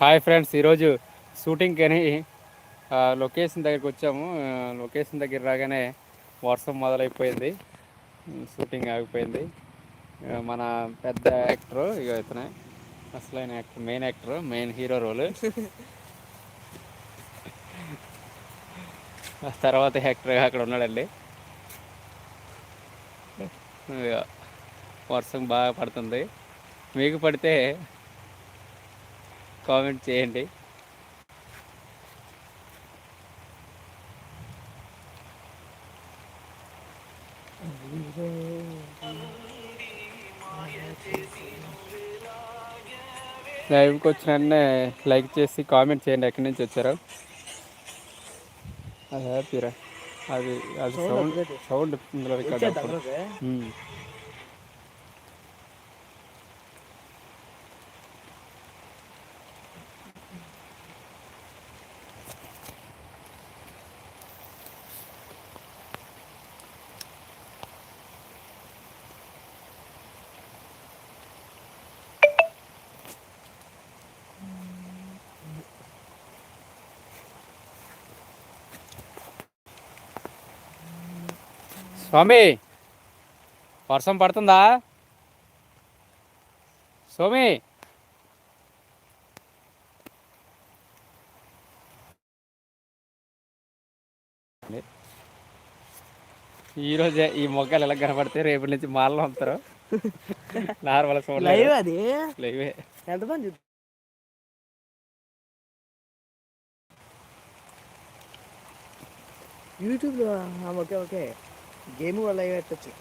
Hi friends ఈరోజు షూటింగ్కి అని లొకేషన్ దగ్గరికి వచ్చాము. లొకేషన్ దగ్గర రాగానే వర్షం మొదలైపోయింది. షూటింగ్ ఆగిపోయింది. మన పెద్ద యాక్టర్ ఇక ఇతనే. అసలైన actor main actor main hero role. తర్వాత యాక్టర్ అక్కడ ఉన్నాడండి. ఇక వర్షం బాగా పడుతుంది. మీకు పడితే కామెంట్ చేయండి. లైవ్కి వచ్చిన లైక్ చేసి కామెంట్ చేయండి. ఎక్కడి నుంచి వచ్చారో. అది హ్యాపీరా అది అది సౌండ్ సౌండ్ ఇందులో రికార్డ్ స్వామి వర్షం పడుతుందా? స్వామి. ఈరోజే ఈ మొగ్గలు ఎలా కనపడితే రేపటి నుంచి మాలలో అమ్ముతారు నార్మల్ సౌండ్ లైవ్ అది? లేవే ఎంతమంది? యూట్యూబ్లో ఓకే ఓకే. గేమ్ లైవ్ పెట్టచ్చు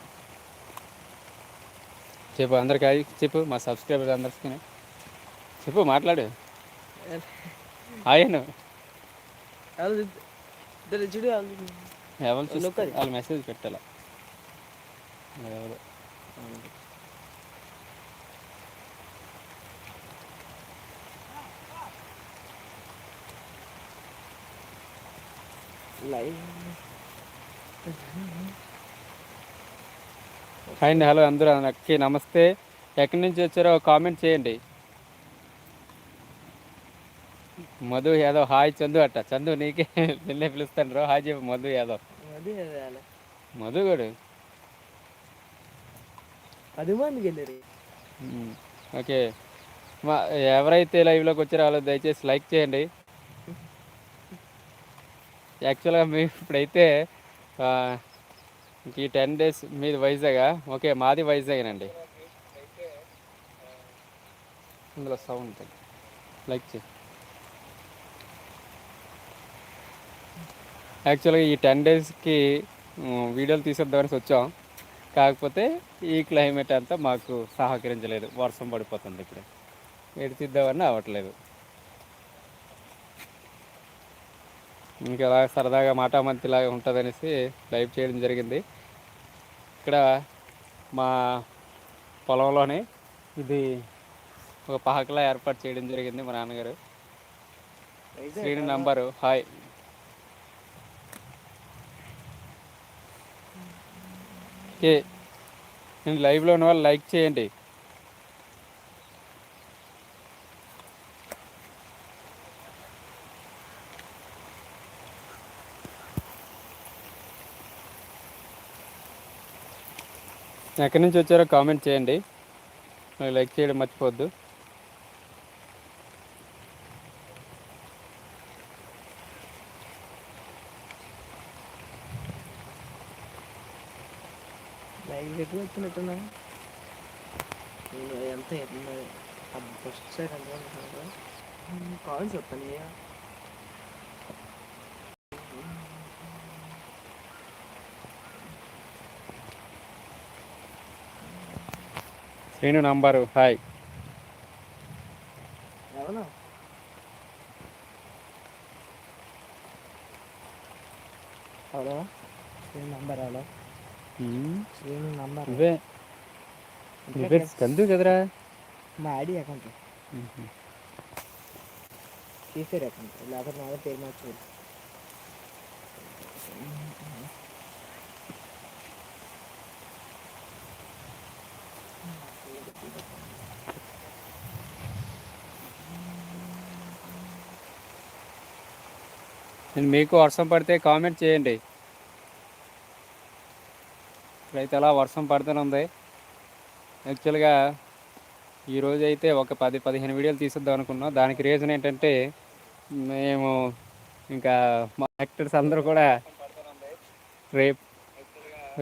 చెప్పు అందరికి చెప్పు మా సబ్స్క్రైబర్స్ అందరికి. చెప్పు మాట్లాడు. ఆయన. వాళ్ళు చూడు ఎవరు మెసేజ్ పెట్టాల? ఎవరు? లైవ్. అండి హలో అందరూ అక్కి నమస్తే ఎక్కడి నుంచి వచ్చారో కామెంట్ చేయండి. మధు యాదవ్ హాయ్ చందు అట్ట. చందు నీకే నిన్నే పిలుస్తాను రో. హాయ్ చెప్పు మధు యాదవ్. మధు గడు పది మందికి వెళ్ళారు. ఉమ్, ఓకే. మా ఎవరైతే లైవ్లోకి వచ్చారో వాళ్ళు దయచేసి లైక్ చేయండి. యాక్చువల్గా మేము ఇప్పుడైతే ఇంక ఈ టెన్ డేస్ మీది వైజాగా? ఓకే మాది వైజాగేనండి. ఇందులో సౌండ్ లైక్ చేయి. యాక్చువల్గా ఈ టెన్ డేస్కి వీడియోలు తీసేద్దామని వచ్చాం. కాకపోతే ఈ క్లైమేట్ అంతా మాకు సహకరించలేదు. వర్షం పడిపోతుంది ఇక్కడ ఎడిచిద్దామని అవ్వట్లేదు. ఇంకా అలా సరదాగా మాటామంతిలాగా ఉంటుందనేసి లైవ్ చేయడం జరిగింది. ఇక్కడ మా పొలంలోనే ఇది ఒక పహకలా ఏర్పాటు చేయడం జరిగింది మా నాన్నగారు. Srini number hi. ఓకే. నేను లైవ్లో ఉన్న వాళ్ళు లైక్ చేయండి. ఎక్కడి నుంచి వచ్చారో కామెంట్ చేయండి. లైక్ చేయడం మర్చిపోవద్దు. ఎంత ఫస్ట్ సైడ్ ఎంత కాల్ చెప్తాను శ్రీను నంబరు హాయ్ అవునా హలో నంబర్ హలో ఉమ్, శ్రీను నంబర్ నువ్వే నీ పేరు స్కందు కదరా మా ఐడి అకౌంట్ ఉహు. తీసారు అకౌంట్ లేకపోతే నాదే పేరు నేను మీకు వర్షం పడితే కామెంట్ చేయండి. ఇప్పుడైతే అలా వర్షం పడుతూనే ఉంది. యాక్చువల్గా ఈరోజు అయితే ఒక పది పదిహేను వీడియోలు తీసిద్దాం అనుకున్నాం. దానికి రీజన్ ఏంటంటే మేము ఇంకా మా యాక్టర్స్ అందరూ కూడా రేపు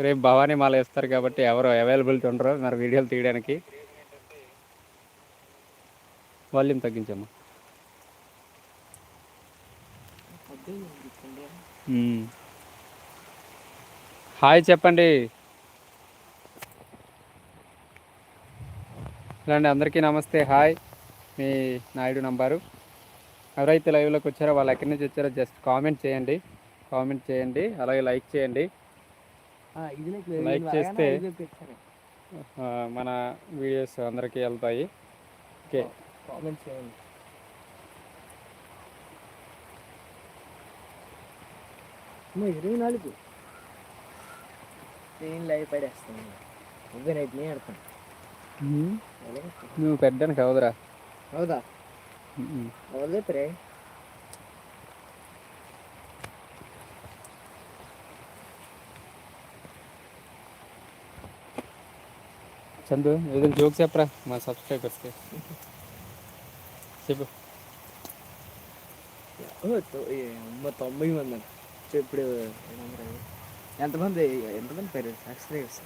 రేపు భవానీ మాల వేస్తారు కాబట్టి ఎవరు అవైలబిలిటీ ఉండరు మరి వీడియోలు తీయడానికి. వాల్యూమ్ తగ్గించమ్మా. Hmm. హాయ్ చెప్పండి. ఇలాంటి అందరికీ నమస్తే. హాయ్ మీ నాయుడు నంబరు. ఎవరైతే లైవ్లోకి వచ్చారో వాళ్ళు ఎక్కడి నుంచి వచ్చారో జస్ట్ కామెంట్ చేయండి. కామెంట్ చేయండి. అలాగే లైక్ చేయండి. Like చేస్తే- ఆ, మన వీడియోస్ అందరికీ వెళ్తాయి. ఓకే. కామెంట్ చేయండి. ఇరవై నాలుగు. నేను లైవ్ పడేస్తాను నువ్వే రైట్ నేను ఆడతాను. నువ్వు పెట్టడానికి అవదురా హౌదా మ్మ్. అవదే ప్రే. చందు ఏదైనా జోక్ చెప్పరా మా సబ్స్క్రైబర్స్కి చెప్పు తొంభై మంది ఇప్పుడు? ఎంతమంది ఎంతమంది పేరు సబ్స్క్రైబర్స్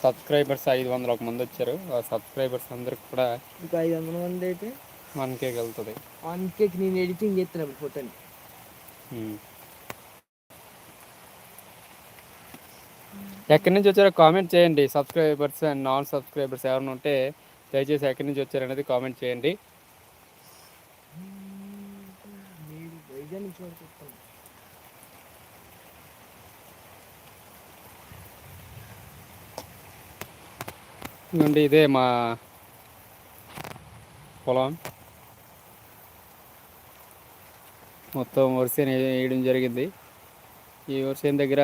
సబ్స్క్రైబర్స్ ఐదు వందల ఒక మంది వచ్చారు ఆ సబ్స్క్రైబర్స్ అందరికి కూడా ఇంకా ఐదు వందల మంది అయితే వన్ కేకి వెళ్తుంది వన్ కేక్ నేను ఎడిటింగ్ చేస్తున్నాను ఫోటోని ఎక్కడి నుంచి వచ్చారో కామెంట్ చేయండి. సబ్స్క్రైబర్స్ అండ్ నాన్ సబ్స్క్రైబర్స్ ఎవరైనా ఉంటే దయచేసి ఎక్కడి నుంచి వచ్చారనేది కామెంట్ చేయండి. నుండి ఇదే మా పొలం. మొత్తం వరిసేను వేయడం జరిగింది. ఈ వరిసేను దగ్గర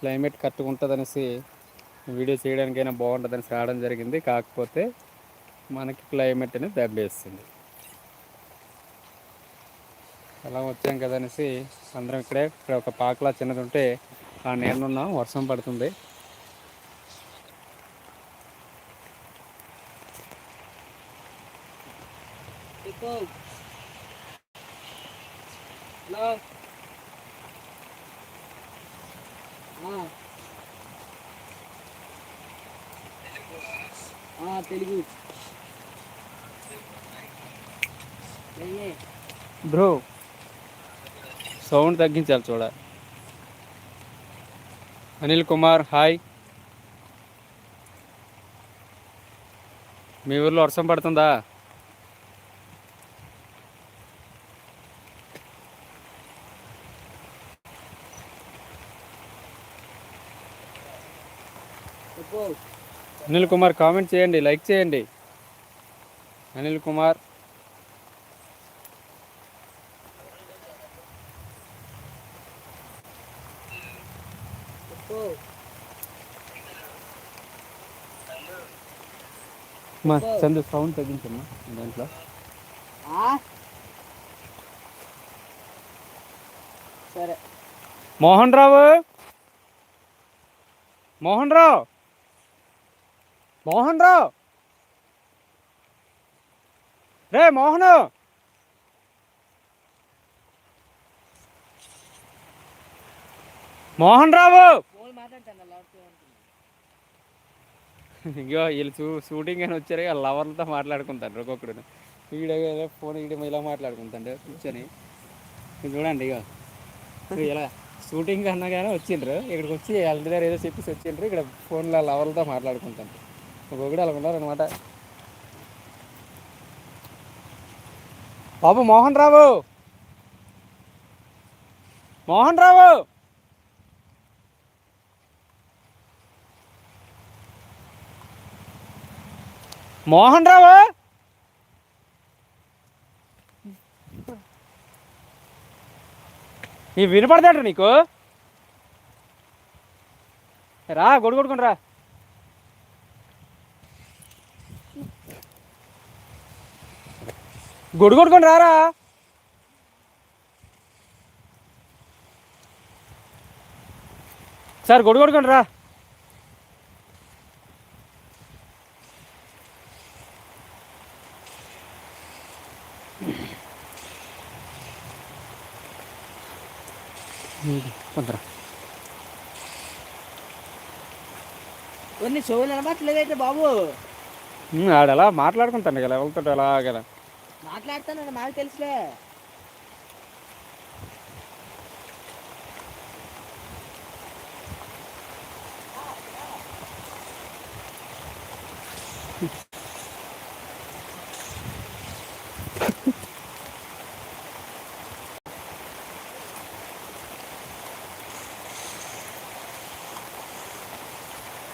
క్లైమేట్ కరెక్ట్గా ఉంటుందనేసి వీడియో చేయడానికైనా బాగుంటుందని రావడం జరిగింది. కాకపోతే మనకి క్లైమేట్ అనేది దెబ్బేస్తుంది అలా వచ్చాం కదా అనేసి అందరం ఇక్కడే ఇక్కడ ఒక పాకలా చిన్నది ఉంటే ఆ నేనున్నాం వర్షం పడుతుంది. హలో బ్రో సౌండ్ తగ్గించాలి చూడ. అనిల్ కుమార్ హాయ్. మీ ఊర్లో వర్షం పడుతుందా? అనిల్ కుమార్ కామెంట్ చేయండి లైక్ చేయండి. అనిల్ కుమార్ చెప్పు మా చందు సౌండ్ తగ్గించమ్మా దాంట్లో? సరే. మోహన్ రావు మోహన్ రావు మోహన్! రావు రే మోహన్ మోహన్ రావు మాట్లాడతాను లౌడ్ ఇగో వీళ్ళు చూ షూటింగ్ అని వచ్చారు ఇక లవర్లతో మాట్లాడుకుంటారు ఒక్కొక్కడు వీడియో ఫోన్ వీడియో ఇలా మాట్లాడుకుంటాడు కూర్చొని చూడండి ఇక ఇగో ఇలా షూటింగ్ అన్నా కానీ వచ్చిండ్రు. ఇక్కడికి వచ్చి వాళ్ళ దగ్గర ఏదో చెప్పేసి వచ్చిండ్రు. ఇక్కడ ఫోన్లో లవర్లతో మాట్లాడుకుంటాను ఒక్కొక్కడు అలా ఉన్నారు అనమాట బాబు మోహన్ రావు! మోహన్ రావు! మోహన్ రావు? ఈ వినపడతాడు నీకు? రా గొడు కొడుకుని రా. గొడు కొడుకొని రారా? సార్ గొడు కొడుకొని రా. కొందరా. కొన్ని చెవులు వినబట్టలేదైతే బాబు. ఆడలా మాట్లాడుకుంటాను కదా ఎవరితో ఎలా కదా మాట్లాడతానండి మాకు తెలుసులే.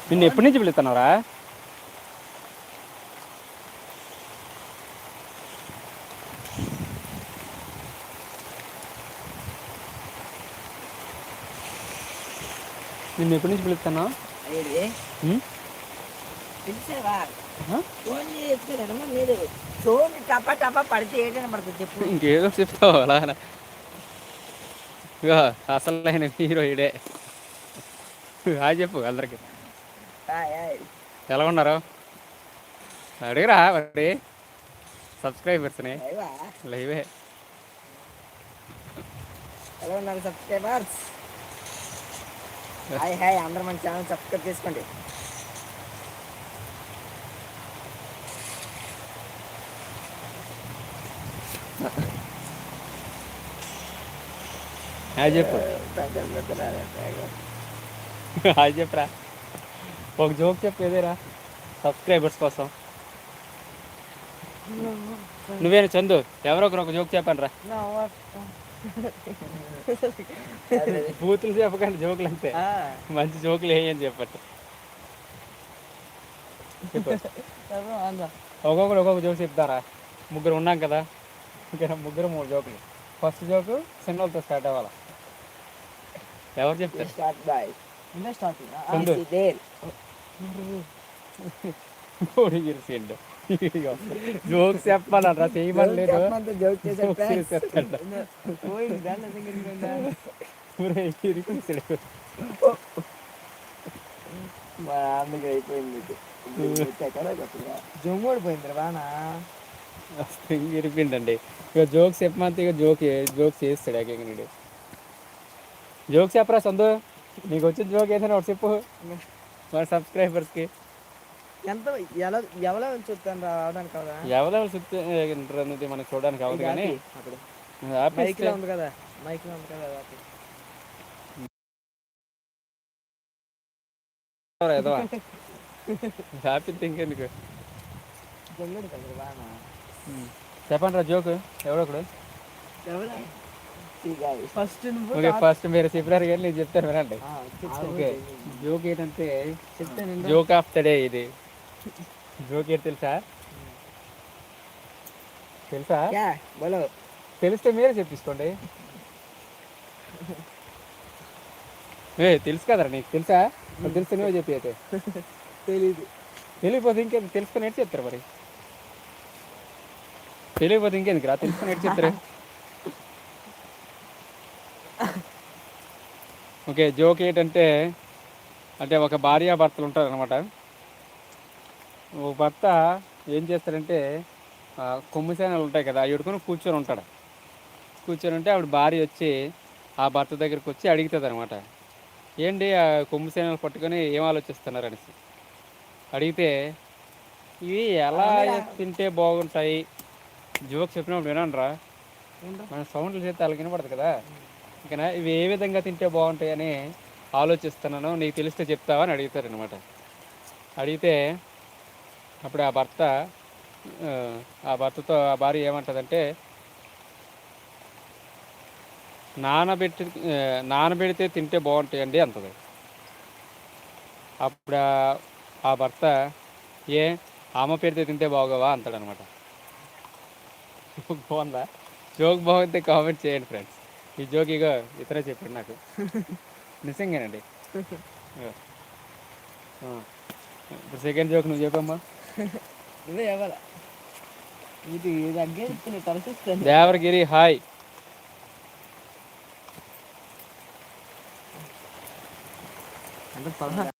నిన్ను ఎప్పటి నుంచి పిలుస్తున్నావురా? నిన్ను ఎప్పటి నుంచి ఆ? చెప్పు. ఇంకేదో చెప్తావు అలా ఇగో అసలైన హీరో ఇడే. హాయ్ చెప్పు అందరికి. ఎలా ఉన్నారు అడిగిరా మరి. సబ్స్క్రైబర్స్ని. లైవే? ఎలా ఉన్నారు సబ్స్క్రైబర్స్? హాయ్ హాయ్ అందరూ మన ఛానల్ సబ్స్క్రైబ్ చేసుకోండి. హాయ్ చెప్పు. హాయ్ చెప్పురా. ఒక జోక్ చెప్పు ఏదేరా సబ్స్క్రైబర్స్ కోసం. నువ్వేనా చందు ఎవరో ఒకరు ఒక జోక్ చెప్పండి రా బూతులు చెప్పకండి జోకులు అంతే. మంచి జోకులు వేయని చెప్పట్టు. చెప్పు. సరే, అందా. ఒక్కొక్కరు ఒక్కొక్క జోక్ చెప్తారా? ముగ్గురు ఉన్నాం కదా? ఇంకా ముగ్గురు మూడు జోకులు ఫస్ట్ జోకు చిన్నోళ్ళతో స్టార్ట్ అవ్వాలి? ఎవరు చెప్తారు? Start boy Chandu. దేర్ పొడిగిరిసిండు జోక్స్ చెప్పాలరా చేయమని లేదు. మా నాన్నకి అయిపోయింది జమ్ముడు పోయింది బానా? ఇరిపిండండి ఇక జోక్స్ చెప్పమంటే ఇక జోక్ జోక్స్ చేస్తాడు ఏకంగా జోక్స్ చెప్పరా సందు? నీకు వచ్చిన జోక్ ఏదైనా ఒకటి చెప్పు. మన సబ్స్క్రైబర్స్కి ఎంత ఎలా ఎవరో చూస్తాను రావడానికి కదా ఎవరెవరు చుట్టూ అన్నది మనకు చూడడానికి అవ్వదు కానీ అక్కడ. ఆపేస్తే మైక్లో ఉంది కదా మైక్లో ఉంది కదా. ఏదో? ఆపితే ఇంకెందుకు? చెప్పండి రా జోక్ ఎవడొకడు ఫస్ట్ ఓకే ఫస్ట్ మీరు చెప్పారు కానీ నేను చెప్తాను వినండి. ఓకే జోక్ ఏంటంటే చెప్తాను జోక్ ఆఫ్ ద డే ఇది. జోక్ ఏంటి తెలుసా? తెలుసా? బోలో. తెలిస్తే మీరే చెప్పిసుకోండి ఏ తెలుసు కదరా నీకు తెలుసా? తెలిస్తే నువ్వే చెప్పి అయితే తెలీదు. తెలియకపోతే ఇంకేంది? తెలుసుకొని ఎటు చెప్తారు మరి. తెలియకపోతే ఇంకెందుకు రా? తెలుసుకొని ఎటు చెప్తారు. ఓకే జోక్ ఏంటంటే అంటే ఒక భార్య భర్తలు ఉంటారు అనమాట ఓ భర్త ఏం చేస్తాడంటే ఆ, కొమ్ము సేనలు ఉంటాయి కదా అవి ఎడుకొని కూర్చొని ఉంటాడు. కూర్చొని ఉంటే ఆవిడ భార్య వచ్చి ఆ భర్త దగ్గరికి వచ్చి అడుగుతుంది అనమాట ఏంటి ఆ కొమ్ము సేనలు పట్టుకొని ఏం ఆలోచిస్తున్నారు? అనేసి. అడిగితే ఇవి ఎలా తింటే బాగుంటాయి? జోక్ చెప్పినప్పుడు వినండి రా మన సౌండ్లు చేస్తే వాళ్ళకి వినపడదు కదా. ఇంకా ఇవి ఏ విధంగా తింటే బాగుంటాయి అని ఆలోచిస్తున్నాను నీకు తెలిస్తే చెప్తావా అని అడుగుతారు అనమాట అడిగితే అప్పుడు ఆ భర్త ఆ, భర్తతో ఆ భార్య ఏమంటదంటే నానబెట్టి నానబెడితే తింటే బాగుంటాయండి అంటది. అప్పుడు ఆ- భర్త ఏ ఆమె పెడితే తింటే బాగోవా అంటాడనమాట బాగుందా? జోక్ బాగుంటే కామెంట్ చేయండి ఫ్రెండ్స్. ఈ జోక్ ఇగో ఇతరే చెప్పాడు నాకు. నిజంగానండి. ఇప్పుడు సెకండ్ జోక్ నువ్వు చెప్పమ్మా. నువ్వే ఇవ్వాల ఇది తలసిస్తుంది దేవరగిరి హాయ్. అంటే పదహారు.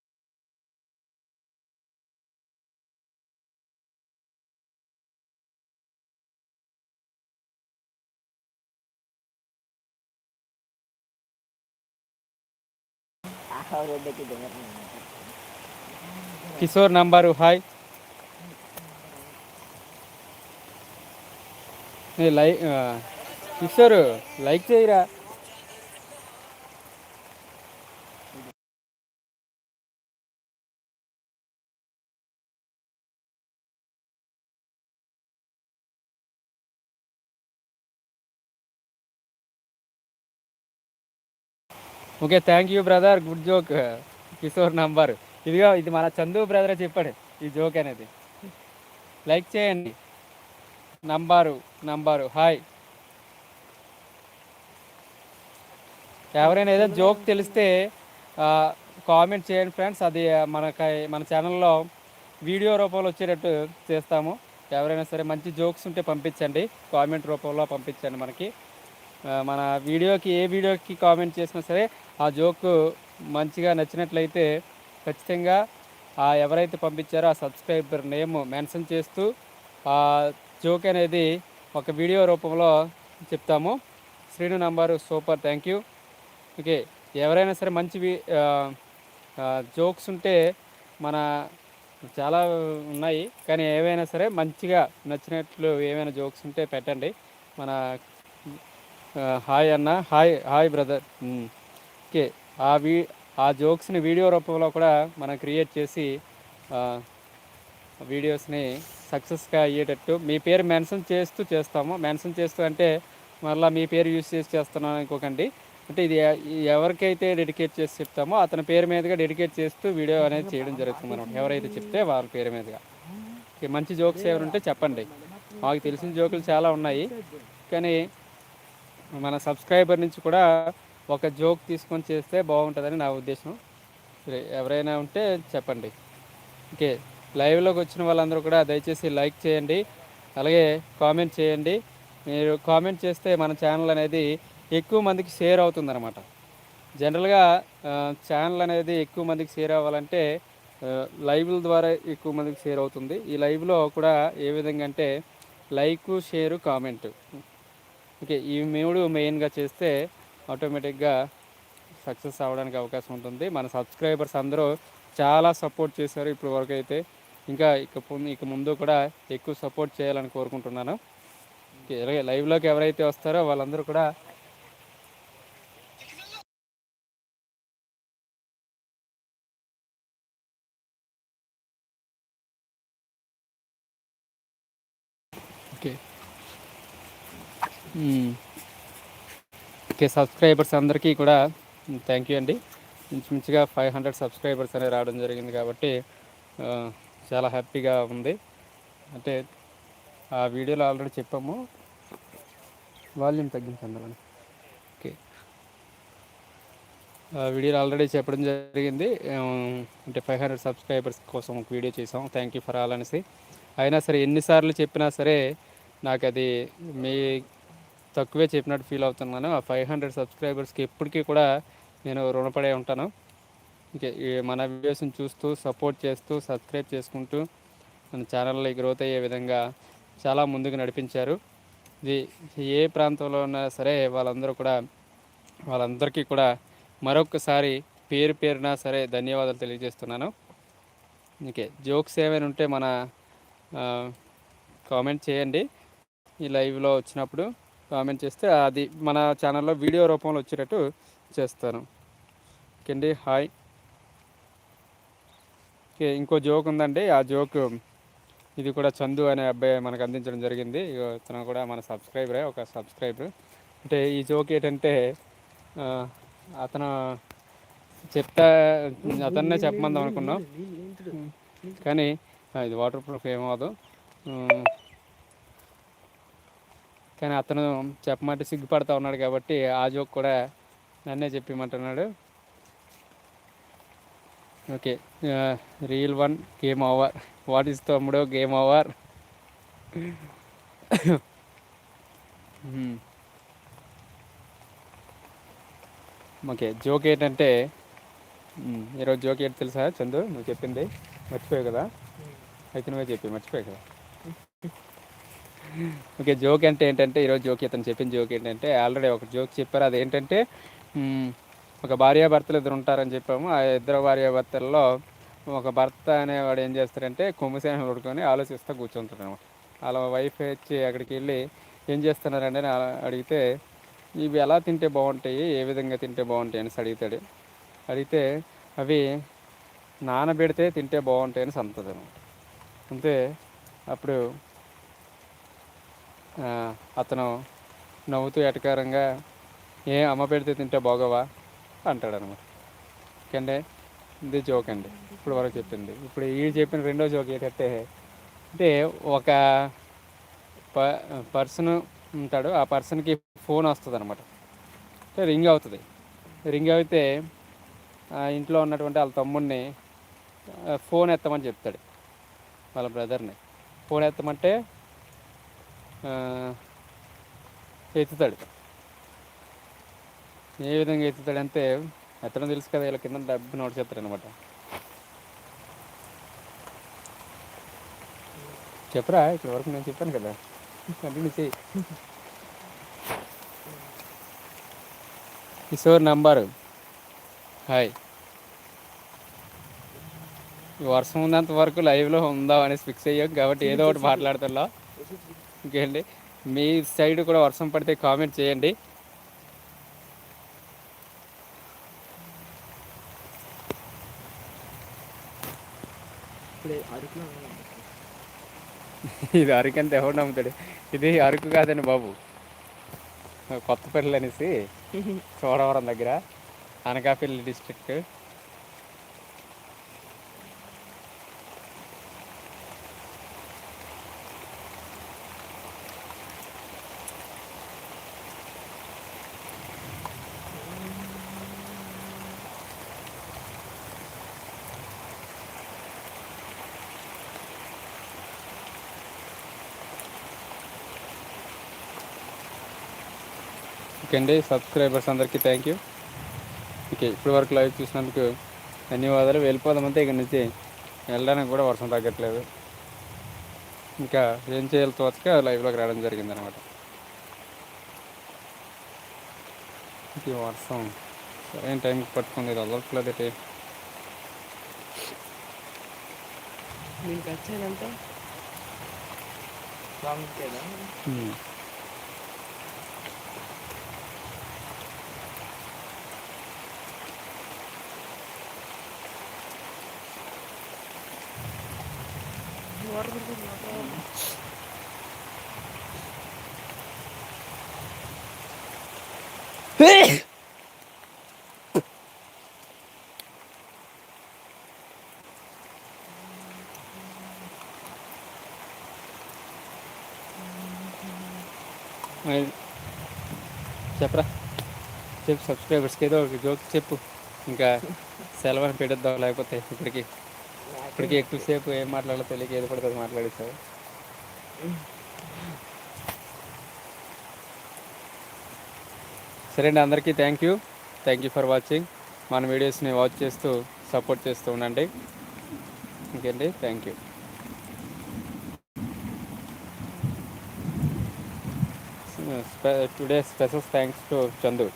కిషోర్ నంబరు హాయ్ ఏ లై ఆ, కిషోర్ లైక్ చేయరా? Okay thank you brother good joke Kishore number ఇదిగో ఇది మన చందు బ్రదర్ చెప్పాడు ఈ జోక్ అనేది. లైక్ చేయండి. నంబరు నంబరు హాయ్ ఎవరైనా ఏదైనా జోక్ తెలిస్తే కామెంట్ చేయండి ఫ్రెండ్స్ అది మనకి మన ఛానల్లో వీడియో రూపంలో వచ్చేటట్టు చేస్తాము. ఎవరైనా సరే మంచి జోక్స్ ఉంటే పంపించండి. కామెంట్ రూపంలో పంపించండి మనకి. మన వీడియోకి ఏ వీడియోకి కామెంట్ చేసినా సరే ఆ జోక్ మంచిగా నచ్చినట్లయితే ఖచ్చితంగా ఆ ఎవరైతే పంపించారో ఆ సబ్స్క్రైబర్ నేమ్ మెన్షన్ చేస్తూ ఆ జోక్ అనేది ఒక వీడియో రూపంలో చెప్తాము. Srinu number super thank you okay ఎవరైనా సరే మంచి జోక్స్ ఉంటే మన చాలా ఉన్నాయి. కానీ ఏవైనా సరే మంచిగా నచ్చినట్లు ఏమైనా జోక్స్ ఉంటే పెట్టండి. మన హాయ్ అన్న. Hi hi brother. ఓకే. ఆ వీ ఆ జోక్స్ని వీడియో రూపంలో కూడా మనం క్రియేట్ చేసి వీడియోస్ని సక్సెస్గా అయ్యేటట్టు మీ పేరు మెన్షన్ చేస్తూ చేస్తాము. మెన్షన్ చేస్తూ అంటే మళ్ళీ మీ పేరు యూస్ చేసి చేస్తున్నాను అనుకోకండి. అంటే ఇది ఎవరికైతే డెడికేట్ చేసి చెప్తామో అతని పేరు మీదుగా డెడికేట్ చేస్తూ వీడియో అనేది చేయడం జరుగుతుంది అనమాట ఎవరైతే చెప్తే వాళ్ళ పేరు మీదుగా. మంచి జోక్స్ ఏమైనా ఉంటే చెప్పండి. మాకు తెలిసిన జోకులు చాలా ఉన్నాయి. కానీ మన సబ్స్క్రైబర్ నుంచి కూడా ఒక జోక్ తీసుకొని చేస్తే బాగుంటుందని నా ఉద్దేశం. ఎవరైనా ఉంటే చెప్పండి. ఓకే లైవ్లోకి వచ్చిన వాళ్ళందరూ కూడా దయచేసి లైక్ చేయండి అలాగే కామెంట్ చేయండి. మీరు కామెంట్ చేస్తే మన ఛానల్ అనేది ఎక్కువ మందికి షేర్ అవుతుందన్నమాట. జనరల్గా ఛానల్ అనేది ఎక్కువ మందికి షేర్ అవ్వాలంటే లైవ్ల ద్వారా ఎక్కువ మందికి షేర్ అవుతుంది. ఈ లైవ్లో కూడా ఏ విధంగా అంటే లైక్ షేరు కామెంట్. ఓకే ఈ మూడు మెయిన్గా చేస్తే ఆటోమేటిక్గా సక్సెస్ అవ్వడానికి అవకాశం ఉంటుంది. మన సబ్స్క్రైబర్స్ అందరూ చాలా సపోర్ట్ చేశారు ఇప్పుడు వరకు అయితే. ఇంకా ఇక ఇక ముందు కూడా ఎక్కువ సపోర్ట్ చేయాలని కోరుకుంటున్నాను. ఓకే, లైవ్లోకి ఎవరైతే వస్తారో వాళ్ళందరూ కూడా ఓకే సబ్స్క్రైబర్స్ అందరికీ కూడా థ్యాంక్ యూ అండి. ఇంచుమించుగా ఫైవ్ హండ్రెడ్ సబ్స్క్రైబర్స్ అనేది రావడం జరిగింది కాబట్టి చాలా హ్యాపీగా ఉంది. అంటే ఆ వీడియోలో ఆల్రెడీ చెప్పాము. వాల్యూమ్ తగ్గించండి మనం ఓకే. ఆ వీడియోలో ఆల్రెడీ చెప్పడం జరిగింది. అంటే ఫైవ్ హండ్రెడ్ సబ్స్క్రైబర్స్ కోసం ఒక వీడియో చేసాం. థ్యాంక్ యూ ఫర్ ఆల్ అనేసి. అయినా సరే ఎన్నిసార్లు చెప్పినా సరే నాకు అది మీ తక్కువే చెప్పినట్టు ఫీల్ అవుతున్నాను. ఆ ఫైవ్ హండ్రెడ్ సబ్స్క్రైబర్స్కి ఎప్పటికీ కూడా నేను రుణపడే ఉంటాను. ఇంకే మన వీడియోస్ని చూస్తూ సపోర్ట్ చేస్తూ సబ్స్క్రైబ్ చేసుకుంటూ మన ఛానల్లో గ్రోత్ అయ్యే విధంగా చాలా ముందుకు నడిపించారు. ఇది ఏ ప్రాంతంలో ఉన్నా సరే వాళ్ళందరూ కూడా వాళ్ళందరికీ కూడా మరొకసారి పేరు పేరున సరే ధన్యవాదాలు తెలియజేస్తున్నాను. ఓకే జోక్స్ ఏమైనా ఉంటే మన కామెంట్ చేయండి. ఈ లైవ్లో వచ్చినప్పుడు కామెంట్ చేస్తే అది మన ఛానల్లో వీడియో రూపంలో వచ్చేటట్టు చేస్తాను. Okay hi. ఓకే ఇంకో జోక్ ఉందండి. ఆ జోక్ ఇది కూడా చందు అనే అబ్బాయి మనకు అందించడం జరిగింది. ఇగో కూడా మన సబ్స్క్రైబరే ఒక సబ్స్క్రైబర్. అంటే ఈ జోక్ ఏంటంటే అతను చెప్తా అతన్నే చెప్పమందాం అనుకున్నాం. కానీ ఇది వాటర్ ప్రూఫ్ ఏమవదు కానీ అతను చెప్పమంటే సిగ్గుపడతా ఉన్నాడు కాబట్టి ఆ జోక్ కూడా నన్నే చెప్పిమంటున్నాడు. Okay real one game over. What is తమ్ముడు గేమ్ ఓవర్? ఓకే జోక్ ఏంటంటే ఈరోజు జోక్ ఏంటి తెలుసా చందు? నువ్వు చెప్పింది మర్చిపోయావు కదా? అయితే నువ్వే చెప్పి మర్చిపోయావు కదా? ఓకే జోక్ అంటే ఏంటంటే ఈరోజు జోక్ ఇతను చెప్పిన జోక్ ఏంటంటే ఆల్రెడీ ఒక జోక్ చెప్పారు. అదేంటంటే ఏంటంటే ఒక భార్యాభర్తలు ఇద్దరు ఉంటారని చెప్పాము. ఆ ఇద్దరు భార్యాభర్తల్లో ఒక భర్త అనేవాడు ఏం చేస్తారంటే కొమ్మిసేన పడుకొని ఆలోచిస్తూ కూర్చుంటాడు అనమాట వైఫ్ వచ్చి అక్కడికి వెళ్ళి ఏం చేస్తున్నారండి అని అలా అడిగితే ఇవి ఎలా తింటే బాగుంటాయి? ఏ విధంగా తింటే బాగుంటాయి? అని అడుగుతాడు. అడిగితే అవి నానబెడితే తింటే బాగుంటాయి అని అంతే అప్పుడు అతను నవ్వుతూ ఎటకారంగా ఏ అమ్మ పెడితే తింటే బాగోవా? అంటాడు అనమాట ఓకే ఇది జోక్ అండి. ఇప్పుడు వరకు చెప్పింది. ఇప్పుడు ఈ చెప్పిన రెండో జోక్ ఏంటంటే అంటే ఒక ప పర్సన్ ఉంటాడు ఆ పర్సన్కి ఫోన్ వస్తుంది అనమాట అంటే రింగ్ అవుతుంది. రింగ్ అయితే ఇంట్లో ఉన్నటువంటి వాళ్ళ తమ్ముడిని ఫోన్ ఎత్తమని చెప్తాడు. వాళ్ళ బ్రదర్ని ఫోన్ ఎత్తమంటే ఎత్తుతాడు. ఏ విధంగా ఎత్తుతాడంటే ఎత్తడం తెలుసు కదా వీళ్ళ కింద డబ్బు నోట్ చేస్తాడు అనమాట చెప్పరా ఇక్కడ వరకు నేను చెప్పాను కదా. కంటిన్యూ చేయి కిషోర్ నంబరు. హాయ్. వర్షం ఉన్నంత వరకు లైవ్లో ఉందాం అనేసి ఫిక్స్ అయ్యాం కాబట్టి ఏదో ఒకటి మాట్లాడుతున్నా. ఇంకేంటి మీ సైడ్ కూడా వర్షం పడితే కామెంట్ చేయండి. ఇది అరకు అంత ఎవరు నమ్ముతాడు? ఇది అరకు కాదండి బాబు. కొత్తపల్లి అనేసి చోడవరం దగ్గర అనకాపల్లి డిస్ట్రిక్ట్ ఓకే అండి. సబ్స్క్రైబర్స్ అందరికీ థ్యాంక్ యూ ఓకే ఇప్పటి వరకు లైవ్ చూసినందుకు ధన్యవాదాలు. వెళ్ళిపోదామంటే ఇక్కడ నుంచి వెళ్ళడానికి కూడా వర్షం తగ్గట్లేదు. ఇంకా ఏం చేయాలి తోచక లైవ్లోకి రావడం జరిగింది అనమాట ఈ వర్షం సరైన టైంకి పట్టుకుంది. ఇది వదలట్లేదు ఏంటి? దీనికి చెప్పరా? చెప్పు సబ్స్క్రైబర్స్కి ఏదో ఒక జోక్ చెప్పు. ఇంకా సెలవు అని పెట్టేద్దాం లేకపోతే ఇప్పటికి. ఇప్పటికీ ఎక్కువసేపు ఏం మాట్లాడాలో తెలియక ఏది పడుతుంది మాట్లాడేసావు సరే అండి అందరికీ thank you thank you for watching మన వీడియోస్ని వాచ్ చేస్తూ సపోర్ట్ చేస్తూ ఉండండి. ఇంకేంటి? Thank you today special thanks to Chandu